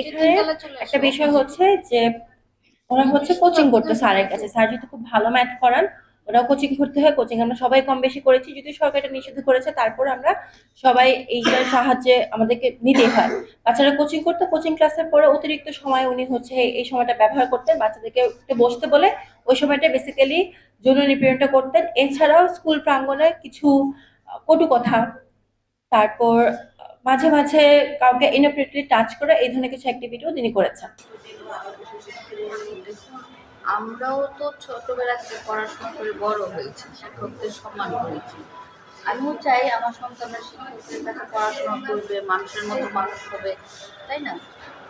এখানে একটা বিষয় হচ্ছে যে ওরা হচ্ছে কোচিং করতো স্যারের কাছে। স্যার যেহেতু খুব ভালো ম্যাথ করান ওরা কোচিং করতে হয়। কোচিং আমরা সবাই কম বেশি করেছি যদি সরকার এটা নিষিদ্ধ করেছে। তারপর আমরা সবাই এইটার সাহায্যে আমাদেরকে নিতে হয়। বাচ্চারা কোচিং করতো কোচিং ক্লাসের পরে অতিরিক্ত সময় উনি হচ্ছে এই সময়টা ব্যবহার করতেন। বাচ্চাদেরকে একটু বসতে বলে ওই সময়টা বেসিক্যালি যৌন নিপীড়নটা করতেন। এছাড়াও স্কুল প্রাঙ্গণে কিছু কটু কথা। তারপর মাঝে মাঝে কাউকে ইনঅ্যাপ্রোপ্রিয়েটলি টাচ করে এই ধরনের কিছু অ্যাক্টিভিটিও তিনি করেছেন। আমরাও তো ছোটবেলা থেকে পড়াশোনা করে বড় হয়েছি, শিক্ষকদের সম্মান করেছি। আমিও চাই আমার সন্তানরা শিক্ষকদের কাছে পড়াশোনা করবে, মানুষের মতো মানুষ হবে, তাই না?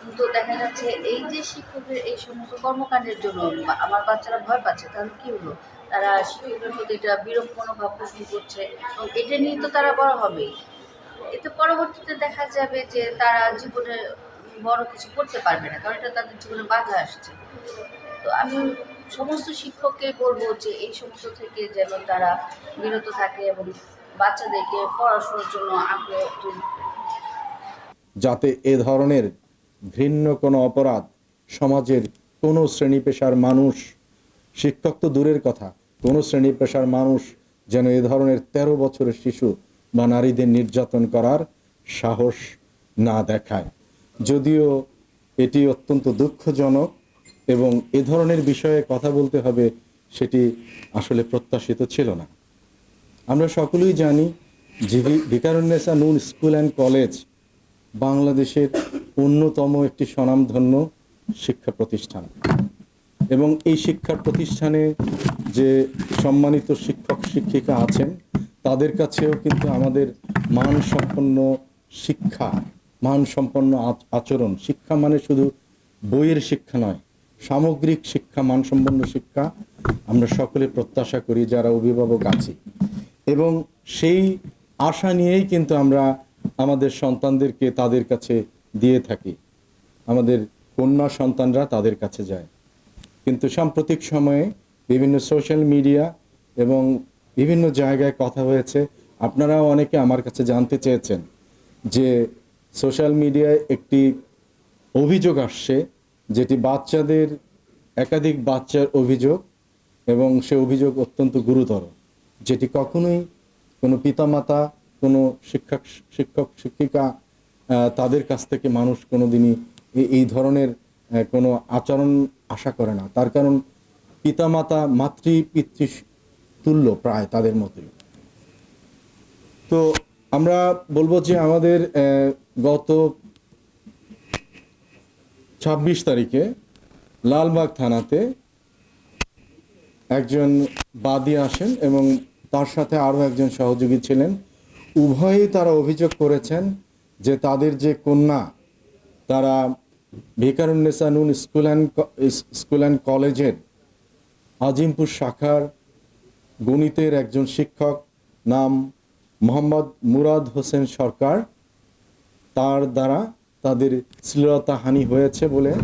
কিন্তু দেখা যাচ্ছে এই যে শিক্ষকের এই সমস্ত কর্মকাণ্ডের জন্য আমার বাচ্চারা ভয় পাচ্ছে, তাহলে কী হলো? তারা শিক্ষকের প্রতি এটা বিরূপ মনোভাব পোষণ করছে, এবং এটা নিয়ে তো তারা বড় হবেই এতে পরবর্তীতে দেখা যাবে যে তারা জীবনে বড় কিছু করতে পারবে না, কারণ এটা তাদের জীবনে বাধা আসছে। তো আমি সমস্ত শিক্ষককে বলব যে এই সমস্ত থেকে যেন তারা বিরত থাকে এবং বাচ্চাদেরকে পড়াশোনার জন্য আগ্রহ যাতে এ ধরনের ঘৃণ্য কোনো অপরাধ সমাজের কোনো শ্রেণি পেশার মানুষ, শিক্ষক তো দূরের কথা, কোনো শ্রেণি পেশার মানুষ যেন এ ধরনের ১৩ বছরের শিশু বা নারীদের নির্যাতন করার সাহস না দেখায়। যদিও এটি অত্যন্ত দুঃখজনক এবং এ ধরনের বিষয়ে কথা বলতে হবে সেটি আসলে প্রত্যাশিত ছিল না। আমরা সকলেই জানি ভিকারুন্নেসা নুন স্কুল অ্যান্ড কলেজ বাংলাদেশের অন্যতম একটি স্বনামধন্য শিক্ষা প্রতিষ্ঠান এবং এই শিক্ষা প্রতিষ্ঠানে যে সম্মানিত শিক্ষক শিক্ষিকা আছেন তাদের কাছেও কিন্তু আমাদের মানসম্পন্ন শিক্ষা, মানসম্পন্ন আচ- আচরণ। শিক্ষা মানে শুধু বইয়ের শিক্ষা নয়, সামগ্রিক শিক্ষা, মানসম্পন্ন শিক্ষা আমরা সকলে প্রত্যাশা করি যারা অভিভাবক আছি। এবং সেই আশা নিয়েই কিন্তু আমরা আমাদের সন্তানদেরকে তাদের কাছে দিয়ে থাকি। আমাদের কন্যা সন্তানরা তাদের কাছে যায়। কিন্তু সাম্প্রতিক সময়ে বিভিন্ন সোশ্যাল মিডিয়া এবং বিভিন্ন জায়গায় কথা হয়েছে। আপনারাও অনেকে আমার কাছে জানতে চেয়েছেন যে সোশ্যাল মিডিয়ায় একটি অভিযোগ আসছে যেটি বাচ্চাদের, একাধিক বাচ্চার অভিযোগ এবং সে অভিযোগ অত্যন্ত গুরুতর, যেটি কখনোই কোনো পিতামাতা, কোনো শিক্ষক শিক্ষক, শিক্ষিকা তাদের কাছ থেকে মানুষ কোনোদিনই এই এই ধরনের কোনো আচরণ আশা করে না। তার কারণ পিতামাতা, মাতৃ, পিতৃ তুল্য প্রায় তাদের মতোই। তো আমরা বলব যে আমাদের গত ছাব্বিশ তারিখে লালবাগ থানাতে একজন বাদী আসেন এবং তার সাথে আরও একজন সহযোগী ছিলেন। উভয়েই তারা অভিযোগ করেছেন যে তাদের যে কন্যা, তারা ভিকারুন্নেসা নুন স্কুল অ্যান্ড স্কুল অ্যান্ড কলেজের আজিমপুর শাখার গণিতের একজন শিক্ষক নাম মোহাম্মদ মুরাদ হোসেন সরকার। তার দ্বারা তাদের শ্লীলতাহানি হয়েছে বলে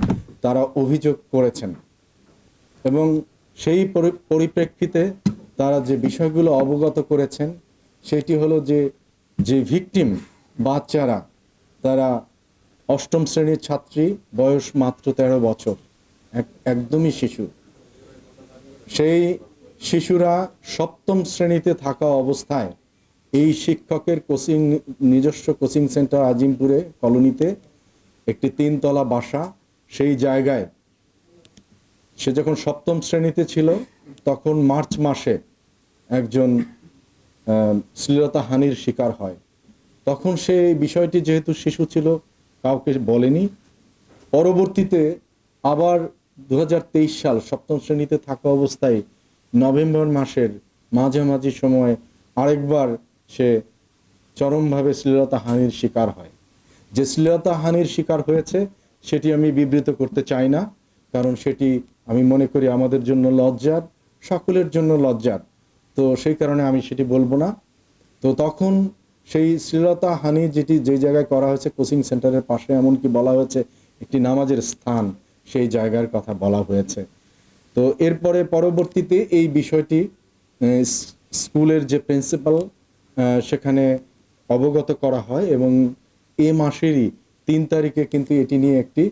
তারা অভিযোগ করেছেন। এবং সেই পরি- পরিপ্রেক্ষিতে তারা যে বিষয়গুলো অবগত করেছেন, সেটি হলো যে যে ভিকটিম বাচ্চারা, তারা অষ্টম শ্রেণির ছাত্রী, বয়স মাত্র তেরো বছর, এক- একদমই শিশু। সেই শিশুরা সপ্তম শ্রেণীতে থাকা অবস্থায় এই শিক্ষকের কোচিং নিজস্ব কোচিং সেন্টার আজিমপুরে কলোনিতে একটি তিনতলা বাসা। সেই জায়গায় সে যখন সপ্তম শ্রেণীতে ছিল তখন মার্চ মাসে একজন আহ, শ্লীলতাহানির শিকার হয়। তখন সে বিষয়টি যেহেতু শিশু ছিল কাউকে বলেনি। পরবর্তীতে আবার দু হাজার তেইশ সাল সপ্তম শ্রেণীতে থাকা অবস্থায় নভেম্বর মাসের মাঝামাঝি সময় আরেকবার সে চরমভাবে শ্লীলতাহানির শিকার হয়। যে শ্লীলতাহানির শিকার হয়েছে, সেটি আমি বিবৃত করতে চাই না, কারণ সেটি আমি মনে করি আমাদের জন্য লজ্জার, সকলের জন্য লজ্জার। তো সেই কারণে আমি সেটি বলব না। তো তখন সেই শ্লীলতা হানি যেটি যে জায়গায় করা হয়েছে, কোচিং সেন্টারের পাশে এমনকি বলা হয়েছে, একটি নামাজের স্থান, সেই জায়গার কথা বলা হয়েছে। তো এরপরে পরবর্তীতে এই বিষয়টি স্কুলের যে প্রিন্সিপাল সেখানে অবগত করা হয় এবং এ মাসেরই তিন তারিখে কিন্তু এটি নিয়ে একটি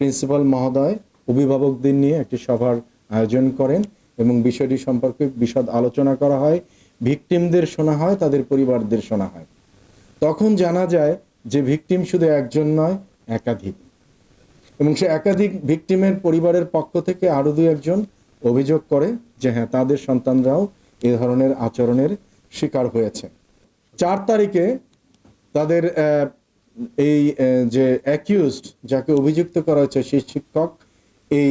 প্রিন্সিপাল মহোদয়, অভিভাবকদের নিয়ে একটি সভার আয়োজন করেন এবং বিষয়টি সম্পর্কে বিশদ আলোচনা করা হয়। ভিকটিমদের শোনা হয়, তাদের পরিবারদের শোনা হয়। তখন জানা যায় যে ভিকটিম শুধু একজন নয়, একাধিক। এবং সে একাধিক ভিকটিমের পরিবারের পক্ষ থেকে আরও দু একজন অভিযোগ করে যে হ্যাঁ তাদের সন্তানরাও এ ধরনের আচরণের শিকার হয়েছে। চার তারিখে তাদের এই যে অ্যাকিউজড যাকে অভিযুক্ত করা হয়েছে সেই শিক্ষক এই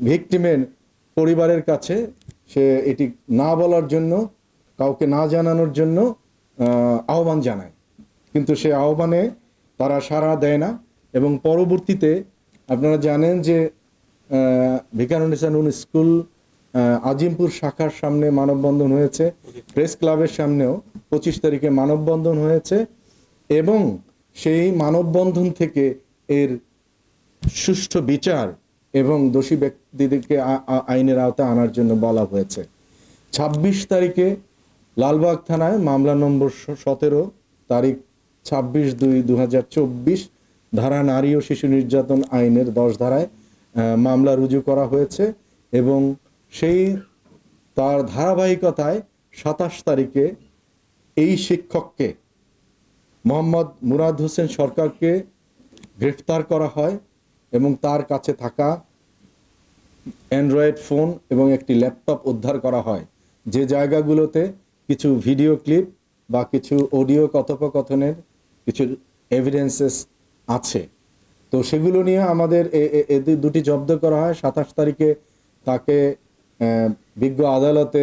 ভিকটিমের পরিবারের কাছে সে এটি না বলার জন্য কাউকে না জানানোর জন্য আহ, আহ্বান জানায়। কিন্তু সে আহ্বানে তারা সাড়া দেয় না। এবং পরবর্তীতে আপনারা জানেন যে ভিকারুন্নিসা নুন স্কুল আজিমপুর শাখার সামনে মানববন্ধন হয়েছে, প্রেস ক্লাবের সামনেও পঁচিশ তারিখে মানববন্ধন হয়েছে এবং সেই মানববন্ধন থেকে এর সুষ্ঠু বিচার এবং দোষী ব্যক্তিদেরকে আইনের আওতায় আনার জন্য বলা হয়েছে। ছাব্বিশ তারিখে লালবাগ থানায় মামলা নম্বর সতেরো, তারিখ ছাব্বিশ দুই দু হাজার চব্বিশ ধারা নারী ও শিশু নির্যাতন আইনের দশ ধারায় মামলা রুজু করা হয়েছে এবং সেই, তার ধারাবাহিকতায় সাতাশ তারিখে এই শিক্ষককে, মোহাম্মদ মুরাদ হোসেন সরকারকে গ্রেফতার করা হয় এবং তার কাছে থাকা অ্যান্ড্রয়েড ফোন এবং একটি ল্যাপটপ উদ্ধার করা হয়। যে জায়গাগুলোতে কিছু ভিডিও ক্লিপ বা কিছু অডিও কথোপকথনের, কিছু এভিডেন্সেস আছে। তো সেগুলো নিয়ে আমাদের এদের দুটি জব্দ করা হয়। সাতাশ তারিখে তাকে বিজ্ঞ আদালতে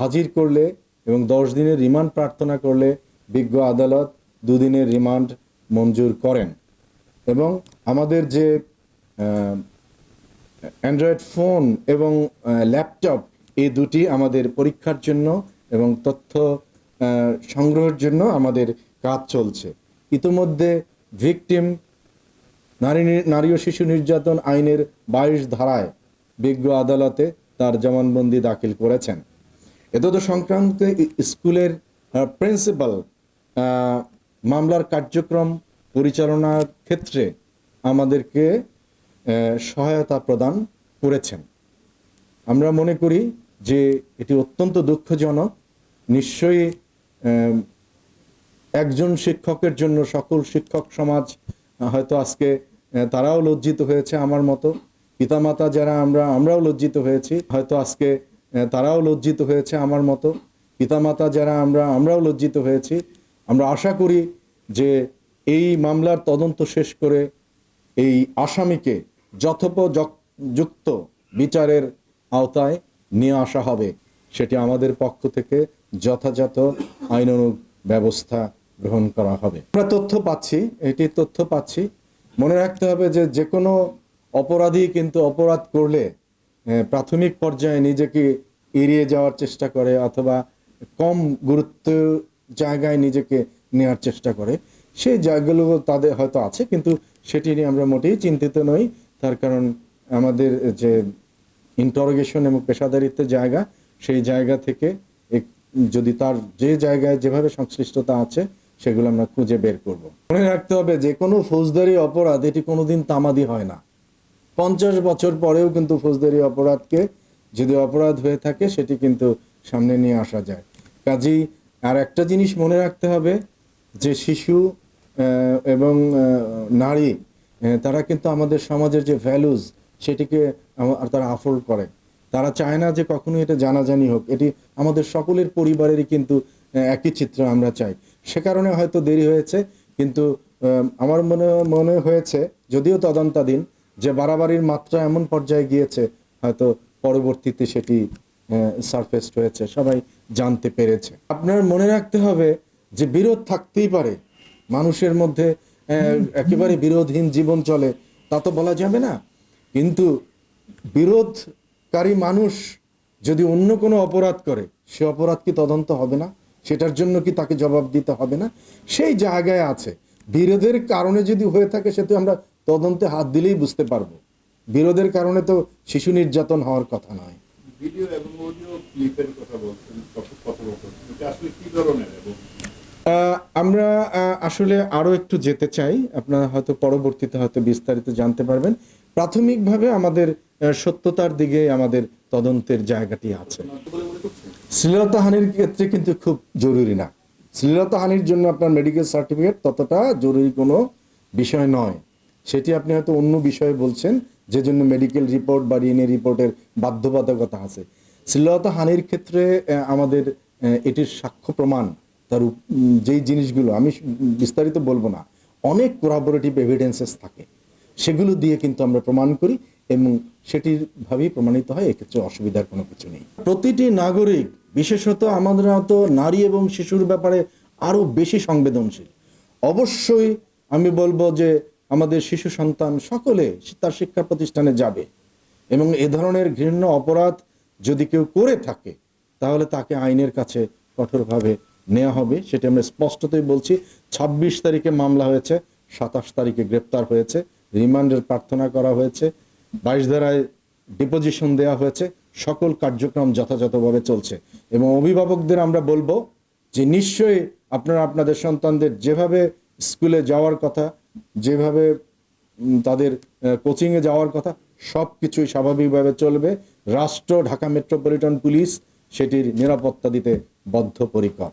হাজির করলে এবং দশ দিনের রিমান্ড প্রার্থনা করলে বিজ্ঞ আদালত দুদিনের রিমান্ড মঞ্জুর করেন। এবং আমাদের যে অ্যান্ড্রয়েড ফোন এবং ল্যাপটপ এই দুটি আমাদের পরীক্ষার জন্য এবং তথ্য সংগ্রহের জন্য আমাদের কাজ চলছে। ইতিমধ্যে ভিকটিম নারী নারী ও শিশু নির্যাতন আইনের বাইশ ধারায় বিজ্ঞ আদালতে তার জবানবন্দি দাখিল করেছেন। এতদ সংক্রান্ত স্কুলের প্রিন্সিপাল মামলার কার্যক্রম পরিচালনার ক্ষেত্রে আমাদেরকে সহায়তা প্রদান করেছেন। আমরা মনে করি যে এটি অত্যন্ত দুঃখজনক। নিশ্চয়ই একজন শিক্ষকের জন্য সকল শিক্ষক সমাজ, হয়তো আজকে তারাও লজ্জিত হয়েছে আমার মতো। পিতামাতা যারা আমরা, আমরাও লজ্জিত হয়েছি। হয়তো আজকে তারাও লজ্জিত হয়েছে আমার মতো। পিতামাতা যারা আমরা, আমরাও লজ্জিত হয়েছি। আমরা আশা করি যে এই মামলার তদন্ত শেষ করে এই আসামিকে যথোপযুক্ত বিচারের আওতায় নিয়ে আসা হবে। সেটি আমাদের পক্ষ থেকে যথাযথ আইনানুগ ব্যবস্থা গ্রহণ করা হবে। আমরা তথ্য পাচ্ছি, এটি তথ্য পাচ্ছি। মনে রাখতে হবে যে যে কোনো অপরাধী কিন্তু অপরাধ করলে প্রাথমিক পর্যায়ে নিজেকে এড়িয়ে যাওয়ার চেষ্টা করে অথবা কম গুরুত্ব জায়গায় নিজেকে নেওয়ার চেষ্টা করে। সেই জায়গাগুলো তাদের হয়তো আছে, কিন্তু সেটি নিয়ে আমরা মোটেই চিন্তিত নই। তার কারণ আমাদের যে ইন্টারোগেশন এবং পেশাদারিত্বের জায়গা, সেই জায়গা থেকে যদি তার যে জায়গায় যেভাবে সংশ্লিষ্টতা আছে সেগুলো আমরা খুঁজে বের করব। মনে রাখতে হবে, যে কোনো ফৌজদারি অপরাধ, এটি কোনোদিন তামাদি হয় না। পঞ্চাশ বছর পরেও কিন্তু ফৌজদারি অপরাধকে যদি অপরাধ হয়ে থাকে, সেটি কিন্তু সামনে নিয়ে আসা যায়। কাজেই আর একটা জিনিস মনে রাখতে হবে, যে শিশু এবং নারী তারা কিন্তু আমাদের সমাজের যে ভ্যালুজ সেটিকে তারা আফোর্ড করে। তারা চায় না যে কখনো এটা জানাজানি হোক। এটি আমাদের সকলের পরিবারেরই কিন্তু একই চিত্র আমরা চাই। সে কারণে হয়তো দেরি হয়েছে, কিন্তু আমার মনে মনে হয়েছে, যদিও তদন্তাধীন, যে বাড়াবাড়ির মাত্রা এমন পর্যায়ে গিয়েছে, হয়তো পরবর্তীতে সেটি সারফেস হয়েছে, সবাই জানতে পেরেছে। আপনার মনে রাখতে হবে যে বিরোধ থাকতেই পারে, মানুষের মধ্যে একেবারে বিরোধহীন জীবন চলে, তা তো বলা যাবে না। কিন্তু বিরোধকারী মানুষ যদি অন্য কোনো অপরাধ করে, সে অপরাধ কি তদন্ত হবে না? সেটার জন্য কি তাকে জবাব দিতে হবে না? সেই জায়গায় আছে। বিরোধের কারণে যদি হয়ে থাকে সে তো আমরা তদন্তে হাত দিলেই বুঝতে পারব। বিরোধের কারণে তো শিশু নির্যাতন হওয়ার কথা নয়। ভিডিও এবং অডিও ক্লিপের কথা বলছেন আসলে কি ধরনের এবং আহ, আমরা আসলে আরও একটু যেতে চাই। আপনারা হয়তো পরবর্তীতে হয়তো বিস্তারিত জানতে পারবেন। প্রাথমিকভাবে আমাদের সত্যতার দিকে আমাদের তদন্তের জায়গাটি আছে। শ্লীলতাহানির ক্ষেত্রে কিন্তু খুব জরুরি না। শ্লীলতাহানির জন্য আপনার মেডিকেল সার্টিফিকেট ততটা জরুরি কোনো বিষয় নয়। সেটি আপনি হয়তো অন্য বিষয়ে বলছেন, যে জন্য মেডিকেল রিপোর্ট বা ডিএনএ রিপোর্টের বাধ্যবাধকতা আছে। শ্লীলতাহানির ক্ষেত্রে আমাদের এটির সাক্ষ্য প্রমাণ, তার যেই জিনিসগুলো, আমি বিস্তারিত বলব না, অনেক কোরাবোরেটিভ এভিডেন্সেস থাকে। সেগুলো দিয়ে কিন্তু আমরা প্রমাণ করি এবং সেটির ভাবেই প্রমাণিত হয়, এক্ষেত্রে অসুবিধার কোনো কিছু নেই। প্রতিটি নাগরিক, বিশেষত আমাদের মতো নারী এবং শিশুর ব্যাপারে আরও বেশি সংবেদনশীল। অবশ্যই আমি বলব যে আমাদের শিশু সন্তান সকলে তার শিক্ষা প্রতিষ্ঠানে যাবে এবং এ ধরনের ঘৃণ্য অপরাধ যদি কেউ করে থাকে, তাহলে তাকে আইনের কাছে কঠোরভাবে নেওয়া হবে। সেটা আমরা স্পষ্টতই বলছি ২৬ তারিখে মামলা হয়েছে, সাতাশ তারিখে গ্রেপ্তার হয়েছে, রিমান্ডের প্রার্থনা করা হয়েছে। বাইশ ধারায় ডিপোজিশন দেওয়া হয়েছে। সকল কার্যক্রম যথাযথভাবে চলছে। এবং অভিভাবকদের আমরা বলব যে নিশ্চয়ই আপনারা আপনাদের সন্তানদের যেভাবে স্কুলে যাওয়ার কথা, যেভাবে তাদের কোচিংয়ে যাওয়ার কথা সব কিছুই স্বাভাবিকভাবে চলবে। রাষ্ট্র, ঢাকা মেট্রোপলিটন পুলিশ, সেটির নিরাপত্তা দিতে বদ্ধপরিকর।